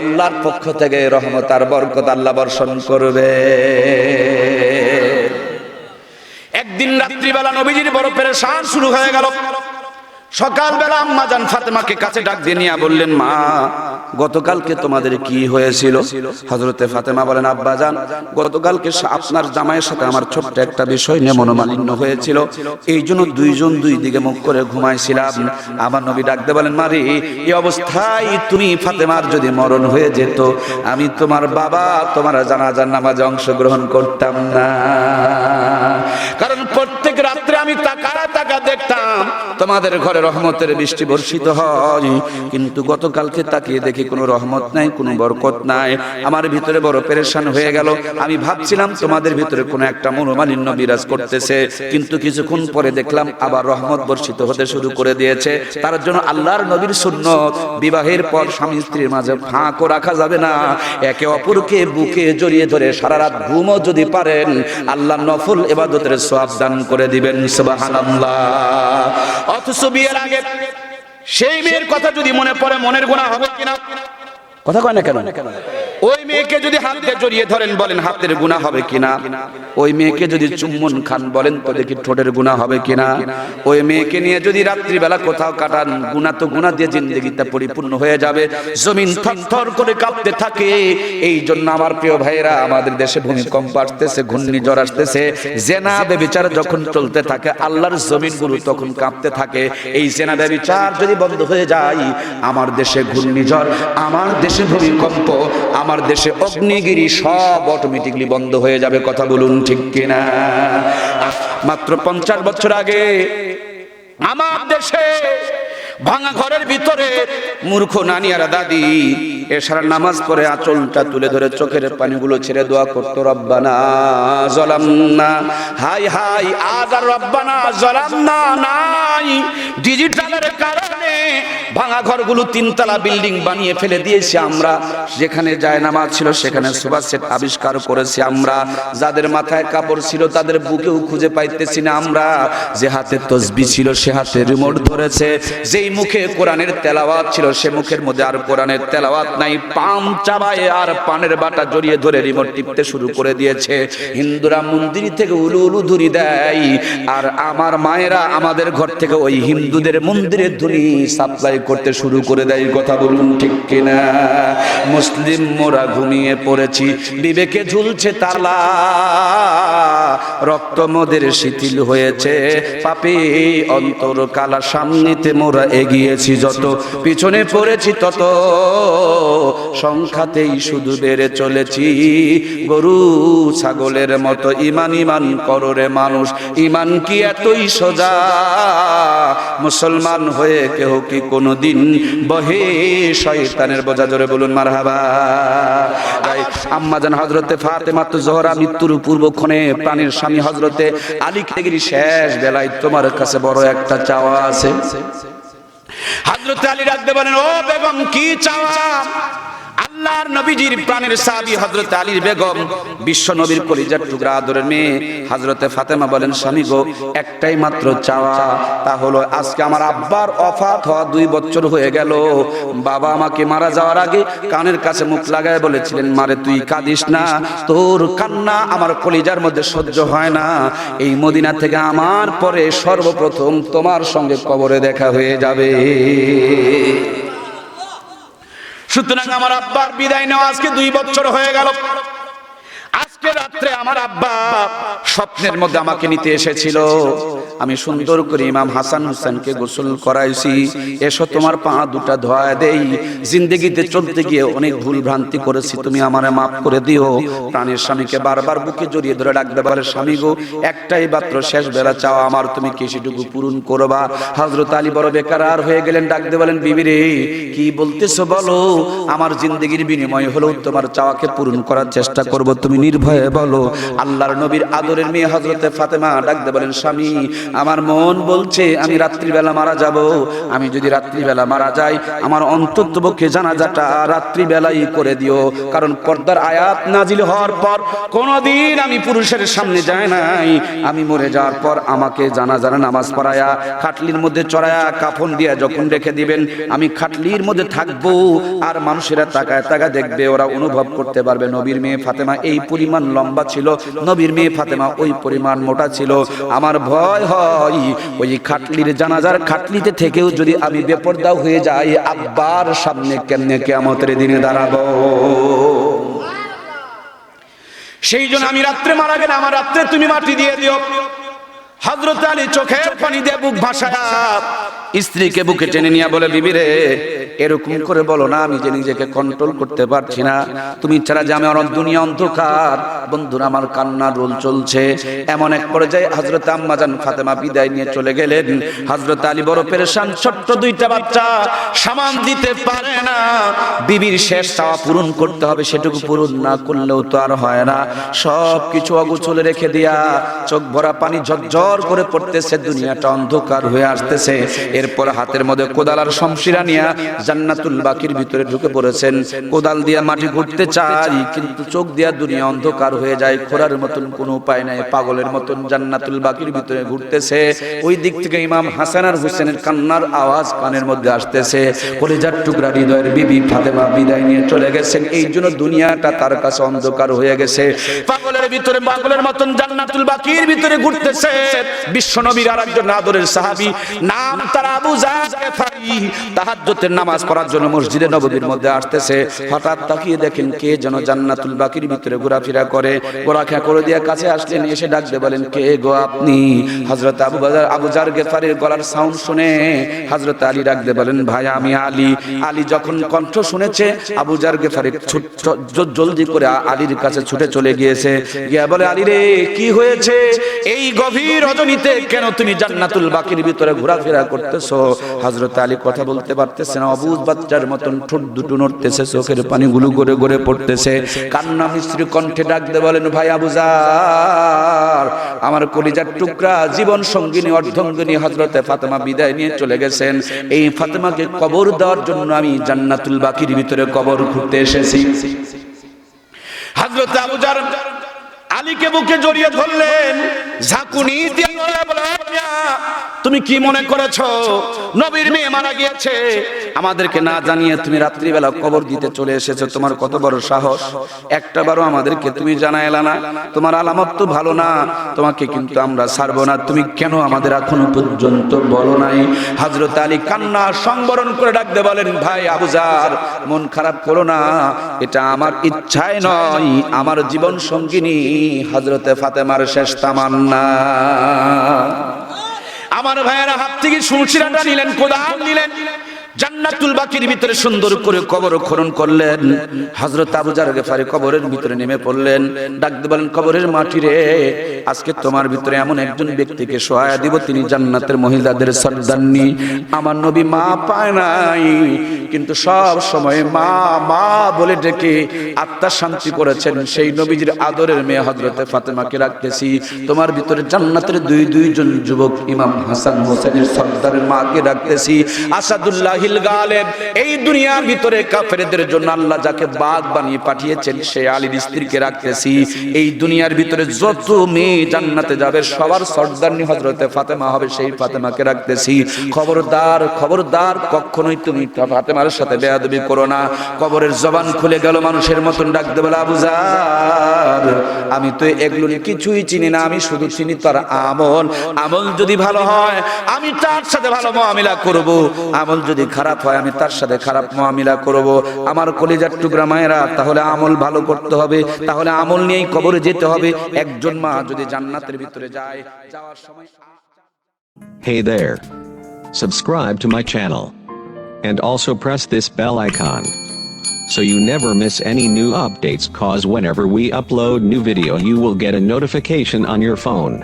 আল্লাহর পক্ষ থেকে রহমত আর বরকত আল্লাহ বর্ষণ করবে। একদিন রাত্রিবেলা নবীজির বড় পেরেশান শুরু হয়ে গেল। সকালবেলা আম্মা জান ফাতেমাকে কাছে ডাক দিয়ে নিয়ে বললেন, মা, গতকালকে তোমাদের কি হয়েছিল? হজরতে ফাতেমা বলেন, আব্বা জান গতকালকে আপনার জামাইয়ের সাথে আমার ছোট্ট একটা বিষয় নিয়ে মনোমালিন্য হয়েছিল। এই জন্য দুইজন দুই দিকে মুখ করে ঘুমাইছিলাম। আমার নবী ডাকতে বলেন মারি এই অবস্থায় তুমি ফাতেমার যদি মরণ হয়ে যেত, আমি তোমার বাবা, তোমার জানাজার নামাজে অংশগ্রহণ করতাম না। তাকা দেখতাম। তোমাদের ঘরে রহমতের বৃষ্টি বর্ষিত হয়। কিন্তু গতকালকে তাকিয়ে দেখি কোনো রহমত নাই, কোনো বরকত নাই। আমার ভিতরে বড় পেরেশান হয়ে গেল। আমি ভাবছিলাম তোমাদের ভিতরে কোনো একটা মনোমালিন্য বিরাজ করতেছে। কিন্তু কিছুক্ষণ পরে দেখলাম আবার রহমত বর্ষিত হতে শুরু করে দিয়েছে। তার জন্য আল্লাহর নবীর সুন্নত। বিবাহের পর স্বামী স্ত্রীর মাঝে ফাঁকও রাখা যাবে না। একে অপরকে বুকে জড়িয়ে ধরে সারা রাত ঘুমও যদি পারেন, আল্লাহ নফল এবাদতের সওয়াব দান করে দিবেন। সুবহানাল্লাহ। অথচ বিয়ের আগে সেই মেয়ের কথা যদি মনে পড়ে, মনের গোনা হবে কিনা? কথা কয় না কেন? ওই মেয়েকে যদি হাতে জড়িয়ে ধরেন বলেন হাতের গুনাহ হবে কিনা? ওই মেয়েকে যদি চুম্বন খান বলেন তো দেখি ঠোঁটের গুনাহ হবে কিনা? ওই মেয়েকে নিয়ে যদি রাত্রিবেলা কোথাও কাটান, গুনাহ তো গুনাহ দিয়ে জিন্দগিটা পরিপূর্ণ হয়ে যাবে। জমিন থরথর করে কাঁপতে থাকে। এই জন্য আমার প্রিয় ভাইরা আমাদের দেশে ভূমিকম্প আসতেছে, ঘূর্ণিঝড় আসতেছে। জেনা বেবিচার যখন চলতে থাকে, আল্লাহর জমিনগুলো তখন কাঁপতে থাকে। এই জেনা বেবিচার যদি বন্ধ হয়ে যায়, আমার দেশে ঘূর্ণিঝড়, আমার দেশে ভূমিকম্প, আমার দেশে অগ্নিগিরি সব অটোমেটিকলি বন্ধ হয়ে যাবে, কথা বলুন ঠিক কিনা? মাত্র পঞ্চাশ বছর আগে আমার দেশে ভাঙা ঘরের ভিতরে মূর্খ নানি আর দাদি এসারা নামাজ পড়ে আঁচলটা তুলে ধরে চোখের পানিগুলো ছেড়ে দোয়া করতো, রব্বানা জলামনা। হাই হাই, আজ আর রব্বানা জলামনা নাই। ডিজিটালের কারণে ভাঙা ঘরগুলো তিনতলা বিল্ডিং বানিয়ে ফেলে দিয়েছি আমরা। যেখানে ছিল, সেখানে সেট আবিষ্কার করেছি আমরা। যাদের মাথায় কাপড় ছিল, তাদের বুকেও খুঁজে পাইতেছি না আমরা। যে হাতে তসবি ছিল, সে হাতে রিমোট ধরেছে। যেই মুখে কোরআনের তেলাওয়াত ছিল, সে মুখের মধ্যে আর কোরআনের তেলাওয়াত নাই। পাম চাবায় আর পানের বাটা জড়িয়ে ধরে রিমোট টিপতে শুরু করে দিয়েছে। হিন্দুরা মন্দির থেকে উলু উলু ধুরি দেয়। আর আমার মায়েরা আমাদের ঘর থেকে ওই হিন্দুদের মন্দিরের ধুরি সাপ্লাই করতে শুরু করে দেয় কথা বলুন ঠিক কিনা? মুসলিম মোরা ঘুমিয়ে পড়েছি, বিবেকে ঝুলছে তালা, রক্ত মোদের শিথিল হয়েছে। পাপি অন্তর কালা, সামনেতে মোরা এগিয়েছি, যত পিছনে পড়েছি তত সংখ্যাতেই শুধু বেড়ে চলেছি। গরু, ছাগলের মতো ইমান ইমান কররে মানুষ, ইমান কি এতই সোজা? মুসলমান হয়ে কেউ কি কোনোদিন বহে? শয়তানের বোঝা জোরে বলুন, মারহাবা। আম্মাজান হজরতে ফাতেমা তো জহরা মৃত্যুর পূর্বক্ষণে প্রাণীর স্বামী হজরতে আলী খেগিরি শেষ বেলায় তোমার কাছে বড় একটা চাওয়া আছে। হজরতে আলী রাখতে পারেন ও বেগম, কি চাওয়া? আল্লাহর নবীজির প্রাণের সাহাবী হযরত আলীর বেগম বিশ্ব নবীর কলিজার টুকরা আদরের মেয়ে হযরতে ফাতেমা বলেন, স্বামী গো, একটাই মাত্র চাওয়া, তা হলো আজকে আমার আব্বার অফাত হওয়া দুই বছর হয়ে গেল। বাবা আমাকে মারা যাওয়ার আগে কানের কাছে মুখ লাগায় বলেছিলেন, মারে, তুই কাঁদিস না, তোর কান্না আমার কলিজার মধ্যে সহ্য হয় না। এই মদিনা থেকে আমার পরে সর্বপ্রথম তোমার সঙ্গে কবরে দেখা হয়ে যাবে। সুতরাং আমার আব্বার বিদায় নেওয়া আজকে দুই বছর হয়ে গেল। আজকে রাত্রে আমার আব্বা স্বপ্নের মধ্যে আমাকে নিতে এসেছিল। আমি সুন্দর করে ইমাম হাসান হোসেনকে গোসল করাইছি। এসো তোমার পা দুটা ধোয়া দেই। জিন্দগিতে চলতে গিয়ে অনেক ভুল ভ্রান্তি করেছি, তুমি আমারে মাফ করে দিও। প্রাণের স্বামীকে বারবার বুকে জড়িয়ে ধরে ডাকতে পারে স্বামী গো, একটাই মাত্র শেষ বেলা, চাও আমার তুমি কি সেটুকু পূরণ করবা? হজরত আলী বড় বেকার আর হয়ে গেলেন, ডাকতে বলেন, বিবি রে, কি বলতেছো বলো? আমার জিন্দগির বিনিময় হলেও তোমার চাওয়াকে পূরণ করার চেষ্টা করব, তুমি নির্ভয়ে বলো। আল্লাহর নবীর আদরের মেয়ে হজরতে ফাতেমা ডাকতে বলেন, স্বামী আমার মন বলছে, আমি রাত্রিবেলা মারা যাব। আমি যদি রাত্রিবেলা মারা যাই, আমার অন্তত পক্ষে জানাজাটা রাত্রিবেলাই করে দিও। কারণ পর্দার আয়াত নাজিল হওয়ার পর কোনদিন আমি পুরুষের সামনে যাই নাই। আমি মরে যাওয়ার পর আমাকে জানাজার নামাজ পড়ায়া, খাটলির মধ্যে চড়ায়া কাফন দিয়া যখন রেখে দিবেন, আমি খাটলির মধ্যে থাকব আর মানুষেরা তাকায় তাকা দেখবে, ওরা অনুভব করতে পারবে, নবীর মেয়ে ফাতেমা এই পরিমাণ লম্বা ছিল, নবীর মেয়ে ফাতেমা ওই পরিমাণ মোটা ছিল। আমার ভয় হয়। ওই খাটলির জানাজার খাটলিতে থেকেও যদি আমি হয়ে যাই, আব্বার সামনে কেমনে কেমতের দিনে দাঁড়াবো? সেই জন্য আমি রাত্রে মারা গেলে আমার রাত্রে তুমি মাটি দিয়ে দিও। হজরত আলী চোখের পানি দিয়ে বুক ভাসায়া। স্ত্রীকে বুকে টেনে নিয়ে বলে বিবি রে এরকম করে বলো না, আমি যে নিজেকে কন্ট্রোল করতে পারছি না। তুমি ছাড়া যে আমার দুনিয়া অন্ধকার। বন্ধুরা, আমার কান্নার রোল চলছে। এমন এক পর্যায়ে হজরত আম্মাজান ফাতেমা বিদায় নিয়ে চলে গেলেন। হজরত আলী বড় পেরেশান, ছোট্ট দুইটা বাচ্চা সামান দিতে পারে না। বিবির শেষ চাওয়া পূরণ করতে হবে, সেটুকু পূরণ না করলেও তো আর হয় না। সব কিছু অগুচলে রেখে দিয়া চোখ ভরা পানি ঝরঝর করে পড়তেছে, দুনিয়াটা অন্ধকার হয়ে আসতেছে। এরপর হাতের মধ্যে কোদাল আর শমশিরা নিয়া জান্নাতুল বাকির ভিতরে ঢুকে পড়েছেন। কোদাল দিয়া মাটি ঘুরতে চাই, কিন্তু চোখ দিয়া দুনিয়া অন্ধকার হয়ে যায়। খোরার মতন কোনো উপায় নাই, পাগলের মতন জান্নাতুল বাকির ভিতরে ঘুরতেছে। ওই দিক থেকে ইমাম হাসান আর হুসেনের কান্নার আওয়াজ কানের মধ্যে আসতেছে। কলিজার টুকরা হৃদয়ের বিবি ফাতেমা বিদায় নিয়ে চলে গেছেন। এই জন্য দুনিয়াটা তার কাছে অন্ধকার হয়ে গেছে। পাগলের ভিতরে পাগলের মতন জান্নাতুল বাকির ভিতরে ঘুরতেছে। বিশ্ব নবীর আর একজন আদরের সাহাবী, নাম তার আবু জার গেফারি তাহাজ্জুদের নামাজ পড়ার জন্য মসজিদে নববীর মধ্যে আসতেছে। হঠাৎ তাকিয়ে দেখেন কে যেন জান্নাতুল বাকির ভিতরে ঘোরাফেরা করে। ঘোরাফেরা করে দিয়ে কাছে আসলেন, এসে ডাকতে বলেন, কে গো আপনি? হযরত আবু বাজার আবু জার গেফারির গলার সাউন্ড শুনে হযরত আলী ডাকতে বলেন, ভাই, আমি আলী। আলী যখন কণ্ঠ শুনেছে, আবু জার গেফারি জলদি করে আলীর কাছে ছুটে চলে গিয়েছে। গিয়া বলে, আলী রে, কি হয়েছে? এই গভীর রজনীতে কেন তুমি জান্নাতুল বাকির ভিতরে ঘোরাফেরা করতেছো? হযরত আলী কথা বলতে পারতেছে না অবুজ বাচ্চার মতন ঠোঁট দুটো নড়তেছে চোখের পানি গুলো গড়ে গড়ে পড়তেছে। কান্না মিস্ত্রি কণ্ঠে ডাকতে বলেন ভাই আবুজার আমার কলিজার টুকরা জীবন সঙ্গিনী অর্ধঙ্গিনী হজরতে ফাতেমা বিদায় নিয়ে চলে গেছেন। এই ফাতেমাকে কবর দেওয়ার জন্য আমি জান্নাতুল বাকির ভিতরে কবর খুঁড়তে এসেছি। হজরত আবুজার আলীকে বুকে জড়িয়ে ধরলেন ঝাঁকুনি দিয়ে বলে, বলে, "আব্বা, তুমি কি মনে করেছ? নবীর মেয়ে মারা গিয়েছে। আমাদেরকে না জানিয়ে তুমি রাত্রিবেলা কবর দিতে চলে এসেছ, তোমার কত বড় সাহস? একটা বারো আমাদেরকে তুমি জানাইলা না। তোমার আলামত তো ভালো না। তোমাকে কিন্তু আমরা ছাড়বো না। তুমি কেন আমাদের এখনও পর্যন্ত বলো নাই? হজরত আলী কান্না সংবরণ করে ডাকতে বলেন, ভাই আবুজার মন খারাপ করো না। এটা আমার ইচ্ছায় নয়। আমার জীবন সঙ্গিনী হজরতে ফাতেমার শেষ তামান্না। আমার ভাইয়েরা হাত থেকে সুলসিরাটা নিলেন কোদাল নিলেন। জান্নাতুল বাকির ভিতরে সুন্দর করে কবর খনন করলেন। হযরত আবু জার গেফারি কবরের ভিতরে নেমে পড়লেন। ডাকতে বলেন, কবরের মাটি রে, আজকে তোমার ভিতরে এমন একজন ব্যক্তিকে সহায় দিব, তিনি জান্নাতের মহিলাদের সর্দারনি আমার নবী মা পায় নাই, কিন্তু সব সময় মা মা বলে ডেকে আত্মা শান্তি করেছেন। সেই নবীজির আদরের মেয়ে হজরতে ফাতেমাকে রাখতেছি। তোমার ভিতরে জান্নাতের দুই, দুইজন যুবক ইমাম হাসান হোসেনের সর্দারের মাকে রাখতেছি। আসাদুল্লাহিল গালেব। এই দুনিয়ার ভিতরে কাফেরদের জন্য আল্লাহ যাকে বাঘ বানিয়ে পাঠিয়েছেন, সে আলীর স্ত্রীকে রাখতেছি। এই দুনিয়ার ভিতরে যত মেয়ে জান্নাতে যাবে, সবার সর্দারনি হজরতে ফাতেমা হবে, সেই ফাতেমাকে রাখতেছি। খবরদার খবরদার, কখনোই তুমি ফাতেমার সাথে বেয়াদবি করো না। কবরের জবান খুলে গেল মানুষের মতন ডাক দেবে আবুজার আমি তো এগুলো কিছুই চিনি না, আমি শুধু চিনি তার আমল। আমল যদি ভালো হয়, আমি তার সাথে ভালো মুআমিলা করব। আমল যদি খারাপ হয় আমি তার সাথে খারাপ মুআমিলা করব আমার কলিজার টুকরা মায়েরা তাহলে আমল ভালো করতে হবে তাহলে আমল নিয়েই কবরে যেতে হবে একজন মা যদি জান্নাতের ভিতরে যায় যাওয়ার সময় Hey there. Subscribe to my channel. And also press this bell icon. So you never miss any new updates cause whenever we upload new video you will get a notification on your phone.